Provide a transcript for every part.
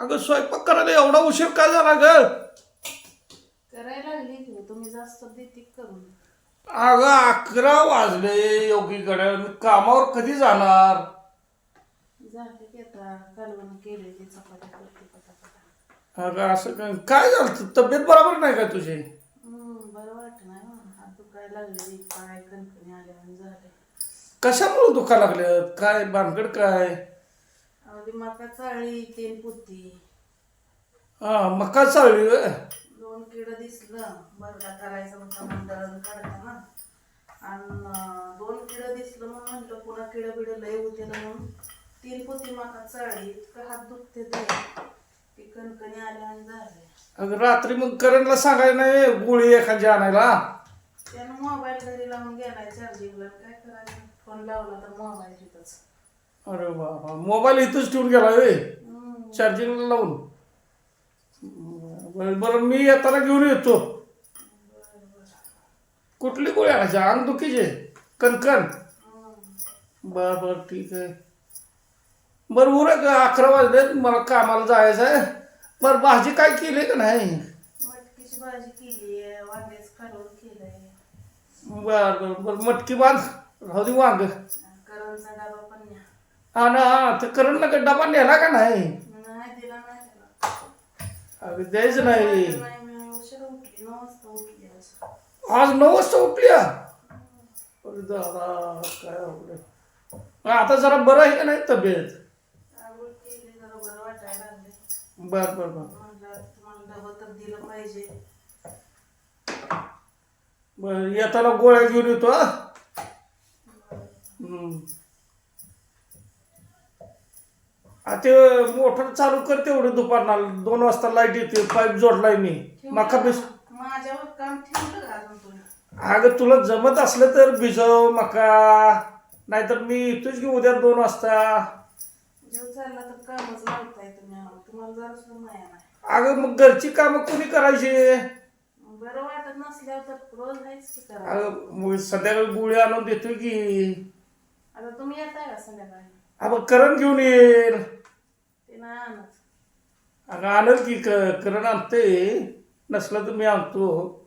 अगं स्वयंपाक करायला एवढा उशीर काय झाला ग? करायला लागली की तुम्ही जास्त देते करून अगं अकरा वाजले योगीकडे. कामावर कधी जाणार? झाले की आता कालवण केलेली चपात्या करते पटापटा. अगं असं काय काय झालं? तू- तब्येत बरोबर नाही का तुझी? हम्म, बरं वाटत नाही हो. हात दुखायला लागले पाय कणकणी आल्या आणि झाले. कशामुळे दुखा लागले काय भानगड काय? मका चाळी तीन पुती. हा मका चालली व्हय. दोन किड दिसलं. बरडा करायचा मग दळण काढताना आणि अं, दोन किड दिसलं मग म्हटलं पुन्हा किड बिड लय होते ना म्हणून. तीन पुती मका चाळी. इतकं हात दुखते ते. की कणकणी आल्या आणि झाले. अगं रात्री मग करणला सांगायला नाही गोळी एखादी आणायला? त्यानं मोबाईल घरी लावून गेलाय चार्जिंगला काय करायचं? फोन लावला तर मोबाईल तिथंच अरे बाबा मोबाईल इथंच ठेवून गेला वे हम्म. चार्जिंगला लावून. बरं मी येताना घेऊन येतो. कुठली गोळी आणायची? अंग दुखीचे कणकण. बर बर ठीक आहे. बरं उरक अकरा वाजले. मला कामाला जायचं आहे. बरं भाजी काय केली का नाही? बर बर बर मटकी बांध. राहू दे वांग. ते करण ना डबा नेला का नाही? नाही दिला नाही त्याला. अगं द्यायचं नाही. नाही मी उशिरा उठली नऊ वाजता उठली आज. आज नऊ वाजता उठल्या? अरे दादा काय. मग आता जरा बरं आहे का नाही तब्येत? आंघोळ केली जरा बरं वाटायला लागले. बर बर बर. म्हटलं तुम्हाला डबं तर दिलं पाहिजे. बर येताना गोळ्या घेऊन येतो हा? हम्म. आ ते मोटर चालू कर तेवढं दुपारला दोन वाजता लाइट येते पाईप जोडलाय मी. मका बिस माझ्यावर काम ठेवलं का अजून तुम्ही अगं तुला जमत असलं तर भिजव मका. नाहीतर मी येतोच की उद्या दोन वाजता. जीव चालला तर कामच लावताय तुम्ही आम्हाला. तुम्हाला जरा सुद्धा माया नाही. अगं मग घरची कामं कोणी करायची? बरं वाटत नसल्यावर तर रोज नाहीच की करा अगं मग संध्याकाळी गोळी आणून देतोय की. आता तुम्ही येताय का संध्याकाळी? अगं करण घेऊन येईल. ते नाही आणत. अगं आणल की क करण आणते नसलं तर मी आणतो.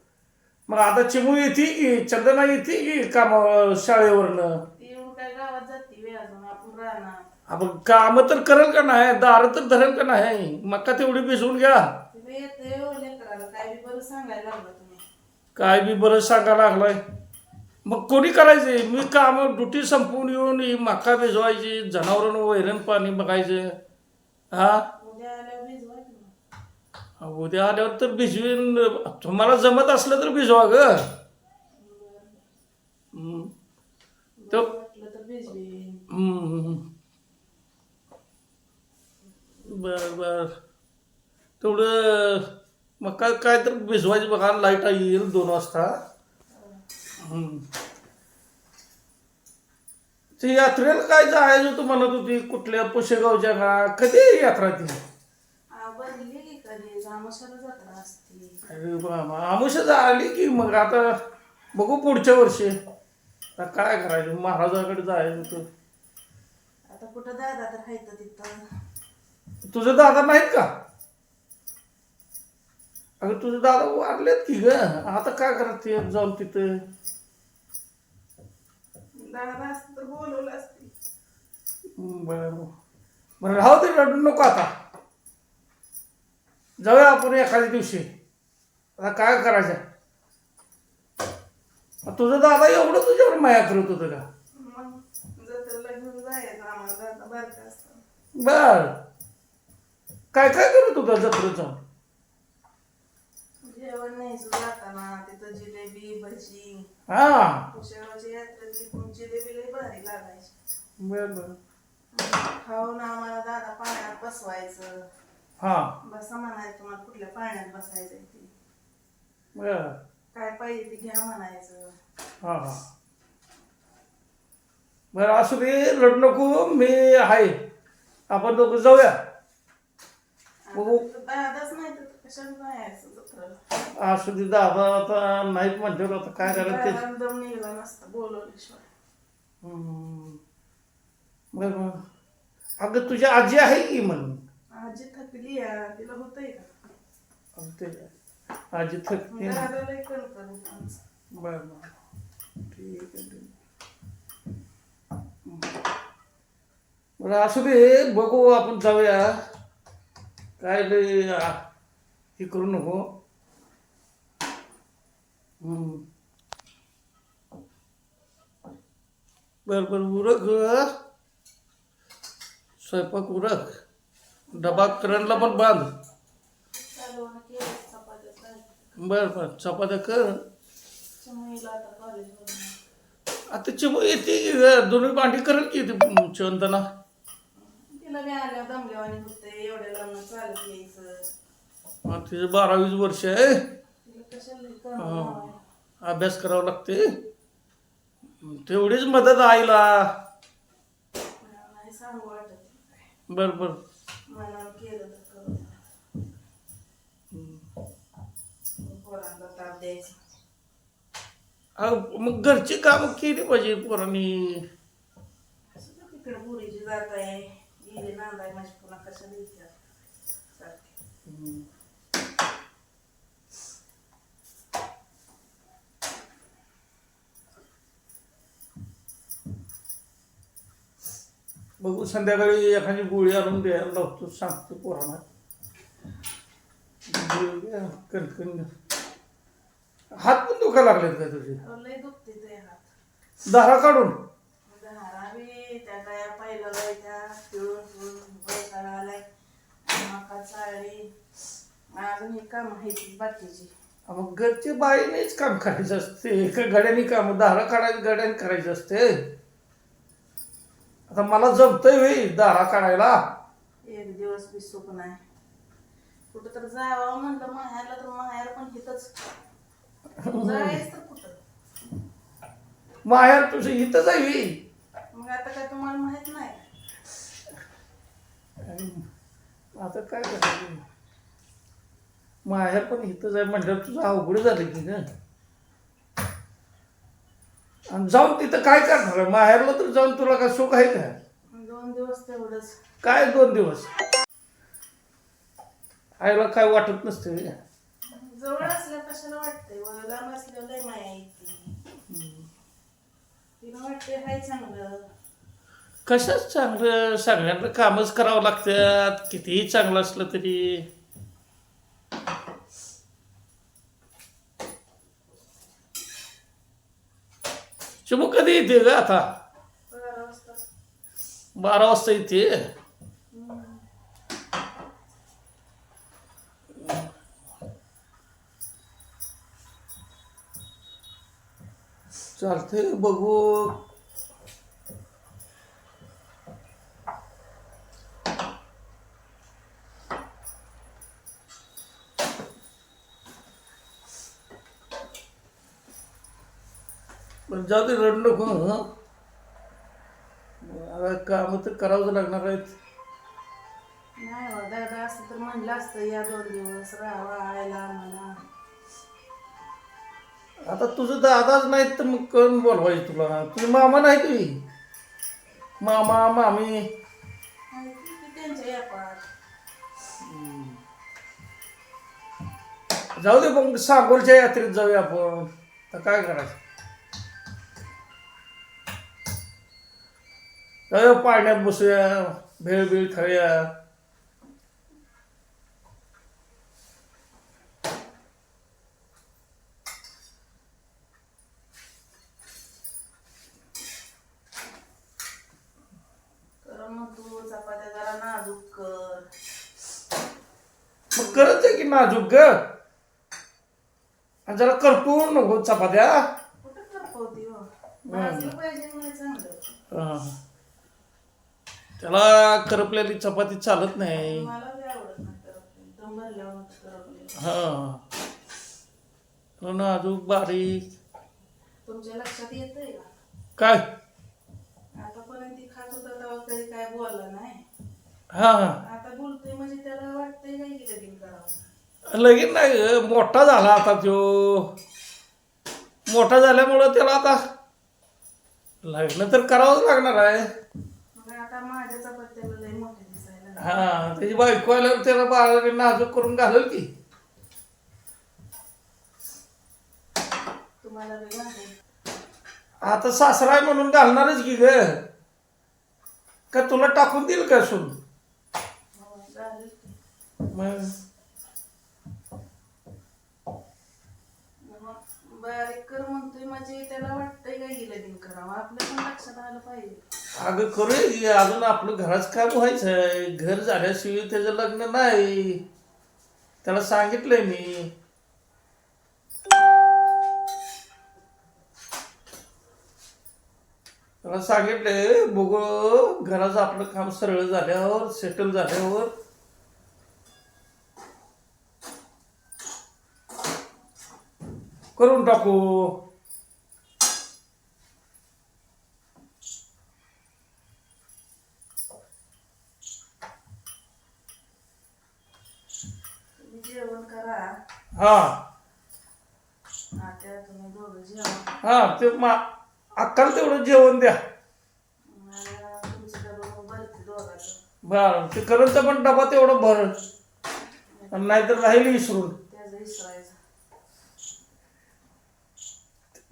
मग आता चिमू येते की चंदना येते की काम शाळेवरनं? ती येऊन काय गावात जाते वे अजून आपण राहणार. आपण कामं तर करेल का नाही? दारं तर धरेल का नाही? मका तेवढी भिजवून घ्या. तुम्ही येते हो लेकराला. काय बी बरं सांगायला लागलं तुम्ही. काय बी बरं सांगायला लागलाय. मग कोणी करायचे? मी काम ड्युटी संपवून येऊन ही मका भिजवायची जनावरांना वैरण पाणी बघायचं. हा? उद्या आल्यावर तर भिजवीन. तुम्हाला जमत असलं तर भिजवा ग. बरं. बर बर. तेवढं मग काय तर भिजवायचं बघा लाइट येईल दोन वाजता. ते यात्रेला काय जायचं तू म्हणत होती? कुठल्या पुशेगावच्या का? कधी आहे यात्रा ती? बनली की कधी? जामोशाला जत्रा असते. अरे बाबा आमुषा झाली की मग आता बघू पुढच्या वर्षी. आता काय करायचं? महाराजाकडे जायचं होतं. आता कुठं दादा तर हायत तिथं? तुझे दादा नाहीत का? अगं तुझे दादा वारलेत की ग? आता काय करत जाऊन तिथं? दादा असतं तर बोलवलं असते. बरं बरं. राहू दे रडू नको आता. जाऊया आपण एखाद्या दिवशी. आता काय करायचं? तुझं दादा एवढं तुझ्यावर माया करत होतं का? मग जत्रेला घेऊन जायचं आम्हाला दादा बारका असतं. बर. काय काय करत होता जाऊन जेवण न्यायचं जाताना तिथं जिलेबी भजी हा. कुशेगावच्या यात्रेतली पण जिलेबी लई भारी लागायची. बर बर. खाऊन आम्हाला दादा पाण्यात बसवायचं. हा. बसा म्हणायचं तुम्हाला कुठल्या पाण्यात ते. बर. काय पाहिजे ते घ्या म्हणायचं. हा हा. बरं असू दे रडू नको मी आहे. आपण दोघं जाऊया. बघू. आता दादाच असू दे दादा आता नाहीत म्हटल्यावर आता काय करायचं? ते दम निघला नसता बोलवल्याशिवाय. बरं. अगं तुझी आजी आहे की म्हणून आजी थकली या तिला होतंय का? ते आजी थकते आमचं. बर बर. ठीक आहे ठीक आहे. बरं असू दे बघू आपण जाऊया. काय लय आ, हे करू नको. बर बर उरक. स्वयंपाक उरक. डबा करणला पण बांध. बर बर चपात्या कर. आता चिमू येते की ग, दोन्ही भांडी करेल की ती चंदना? तिला बी आल्यावर दमल्यावानी होते एवढ्या लांब चालत यायचं. तिचं बारावीस वर्ष आहे. अभ्यास करावा लागते. तेवढीच मदत आईला. बर बर. पोरांना मग घरची कामं केली पाहिजे पोरांनी. तिकडे पुरीची जात आहे गेली नांदाय माझी पुन्हा कशाला विचार सारखी बघू संध्याकाळी एखादी गोळी आणून द्यायला लावतो सांगतो पोरांना. घ्या, कणकण. हात पण दुखा लागलेत का तुझे? दारा काढून. मग घरची बाईनेच काम करायचं असते. एका गड्याने काम दारा काढायचं गड्याने करायचं असते. आता मला जमतंय होई दारा काढायला. एक दिवस बी सुख नाही. कुठं तर जावं म्हणलं माहेरला तर माहेर पण जायचं तर कुठं? माहेर तुझं इथंच आहे होई. मग आता काय तुम्हाला माहीत नाही? आता काय करायचं? माहेर पण इथंच आहे म्हटलं तुझं अवघड झालं की ग. आणि जाऊन तिथं काय करणार? माहेरला तर जाऊन तुला काय सुख आहे का? दोन दिवस तेवढंच. काय दोन दिवस? आईला काय वाटत नसते होय. जवळ असल्या कशाला वाटतंय? व लांब असल्यावर लय माया येते. तिला वाटते हाय चांगलं. कशाच चांगलं? सगळ्यांना कामच करावं लागतात. कितीही चांगलं असलं तरी चिमू कधी येते ग आता? बारा वाजता बारा वाजता येते चालते बघू. पण जाऊ दे रड नको हं. आता कामं तर करावंच लागणार आहेत. नाही हो दादा असतं तर म्हणलं असतं या दोन दिवस राहावा आयला मला आता तुझं दादाच नाहीत तर मग कोण बोलवायचं तुला? तुझे मामा नाही तुझी मामा मामी. त्यांच्या यापात. जाऊ दे मग सांगोलच्या यात्रेत जाऊया आपण. तर काय करायचं? जाऊया पाण्यात बसूया भेळ बिळ खाऊया. कर मग करत आहे की नाजूक ग? जरा करपूर नको चपात्या. कुठं करपवती हो? भाजलं पाहिजे नाही चांगलं. हा. त्याला करपलेली चपाती चालत नाही. नाही. हा. हो नाजूक बारीक. तुमच्या लक्षात येतंय का? काय? आतापर्यंत खात होता तेव्हा कधी काय बोलला नाही. हा. आता बोलतोय म्हणजे त्याला वाटतंय की लगीन करावं. लगीन नाही ग, मोठा झाला आता तो. मोठा झाल्यामुळं त्याला आता लग्न तर करावंच लागणार आहे. माझ्या चपात्याला लय मोठे दिसायला लागले. हा त्याची बायको आल्यावर त्याला बाळाला नाजूक करून घालेल की तुम्हाला. आता सासरा आहे म्हणून घालणारच की ग का तुला टाकून देईल का सून हो, घालेल की. मग बारीक कर म्हणतोय म्हणजे त्याला वाटतंय गेलं दिन करावं? आपल्या पण लक्षात आलं पाहिजे. अगं खरं की अजून आपलं घराच काय व्हायचं आहे घर झाल्याशिवाय त्याचं लग्न नाही. त्याला सांगितलंय मी. त्याला सांगितलंय बघू घराचं आपलं काम सरळ झाल्यावर सेटल झाल्यावर करून टाकू. जेवण करा. हा. आता तुम्ही दोघं जेवण हा ते मा अक्काला तेवढं जेवण द्या. मला तुमचं डबा मग भरते दोघाचं. बर ते करंचा पण डबा तेवढं भर नाहीतर राहील विसरून त्याचं इसरायचं.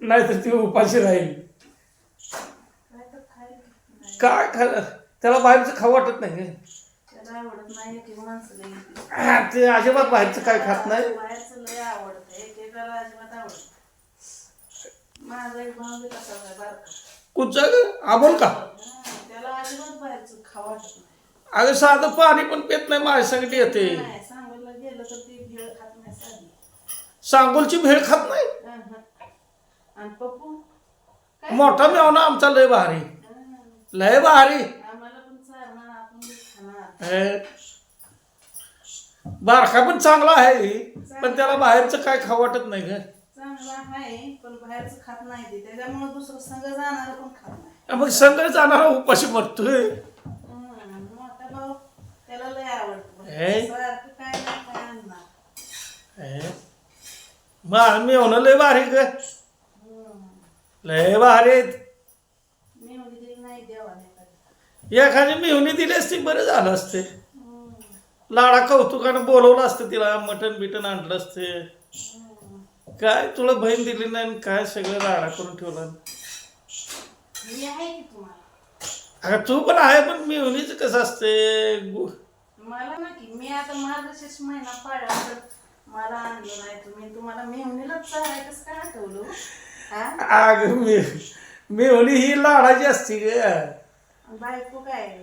नाहीतर ती उपाशी राहील. काय तर खायला नाही काय खा त्याला बाहेरचं खाऊ वाटत नाही आवडत माणसं लई. ते अजिबात बाहेरचं काय खात नाही. बाहेरचं लय आवडतं एकेकाला अजिबात आवडत माझा एक भाऊ बी तसाच आहे बारका. कुठचं आबोल का? हा, त्याला अजिबात बाहेरचं खाऊ वाटत नाही. अगं साधं पाणी पण पेत नाही माझ्या संगत येते. नाही सांगोला गेलं तर ती भेळ खात नाही साधी. सांगोलची भेळ खात नाही? हा, हा. आणि पप्पू? काय मोठा मेवना आमचा लय भारी. लय भारी. आम्हाला पण चालणार आपण बी खाणार. हे. बारका पण चांगला आहे पण त्याला बाहेरचं काय खाऊ वाटत नाही ग. चांगला आहे पण बाहेरचं खात नाही ते. त्याच्यामुळे दुसरं संघ जाणार पण खात नाही. मग संग जाणारा उपाशी मरतोय हम्म, मोठा भाऊ त्याला लय आवडतं. हे? सारखं काय नाही काय आणणार. हे. मग मी होणं लय भारी ग. लय भारी आहेत. मी एवढी दिली नाही देवाने कधी. एखादी मिळवणी दिली असती बरं झालं असते. लाडा कौतुकानं बोलवलं असतं तिला मटण बिटन आणलं असते. काय तुला बहीण दिली नाही आणि काय सगळं लाडा करून ठेवलं? अगं तू पण आहे पण मिळवणीचं कसं असते? मला ना की मी आता मार्गशीर्ष महिना पाळला तर मला आणलं नाही तुम्ही. तुम्हाला कसं काय आठवलं? अगं मी मिळवणी ही लाडाची असते ग. बायको काय?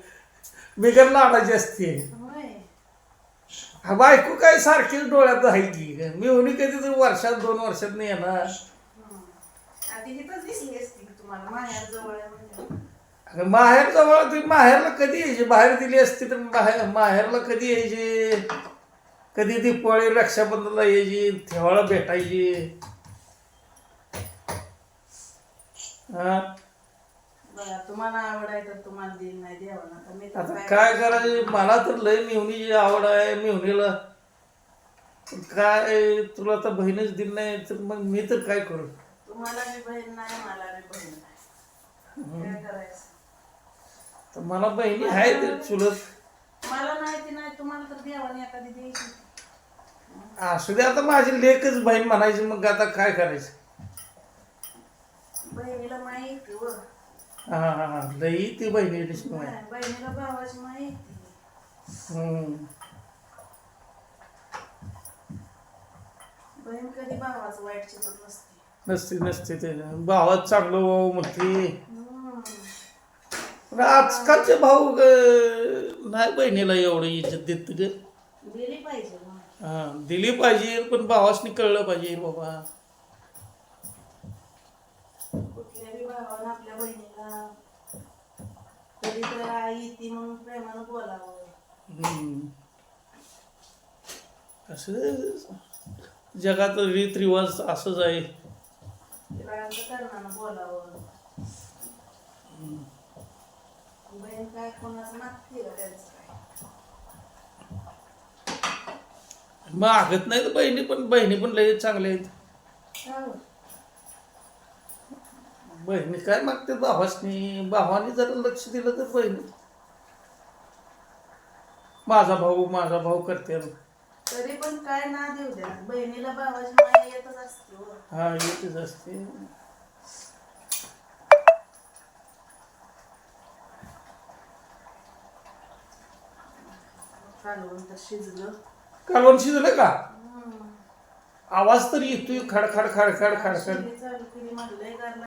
बिगर लाडाची असते? हा बायको काय सारखीच डोळ्यात आहे की ग. मिळवणी कधी तर वर्षात दोन वर्षात नाही येणार. माहेर जवळ आहे म्हणजे. अगं माहेर जवळ ती माहेरला कधी यायची? बाहेर दिली असती तर बाहेर माहेरला कधी यायची? कधी दीपावळी रक्षाबंधनला यायची? तेव्हा भेटायची हा बघा तुम्हाला आवड आहे तर तुम्हाला देईल नाही देवा आता मी तर आता काय करायचं? मला तर लय मिहुनीची आवड आहे मिहुनीला काय तुला तर बहीणच दिली नाही तर मग मी तर काय करू? तुम्हाला बी बहीण नाही मला बी बहीण नाही. काय करायचं? तर मला बहिणी आहे ते चुलत. मला माहिती नाही तुम्हाला तर देवाने एखादी द्यायची. असू दे आता माझी लेखच बहीण म्हणायची मग आता काय करायचं? हा हा हा लई ती बहिणी माहिती नाही, बहिणीला भावाची. बहीण कधी वाईट नसते. नसते नसते ते. भावात चांगलं भाऊ म्हणते. आजकालचे भाऊ ग, नाही बहिणीला एवढं इज्जत देत ग. दिली पाहिजे. हा दिली पाहिजे पण भावासनी कळलं पाहिजे बाबा. कुठल्या बी भावानं आपल्या कधी तर आई ती म्हणून प्रेमानं बोलावं. असं जगात रीतरिवाज असंच आहे. तिला कर्णानं बोलावं. बहीण काय कोणाचं मागते का त्यांचं काय? मागत नाही तर बहिणी पण बहिणी पण लय चांगल्या आहेत. हो. बहिणी काय मागते भावासनी? भावाने जर लक्ष दिलं तर बहिणी. माझा भाऊ माझा भाऊ करते. तरी पण काय ना देऊ द्या. बहिणीला भावाची माया येतच असते हो. हा येतेच असते. कालवण तर शिजलं. कालवण शिजलं का. आवाज तर येतोय खडखड खडखड खडखड. शिजली चालू केली म्हणलंय कारण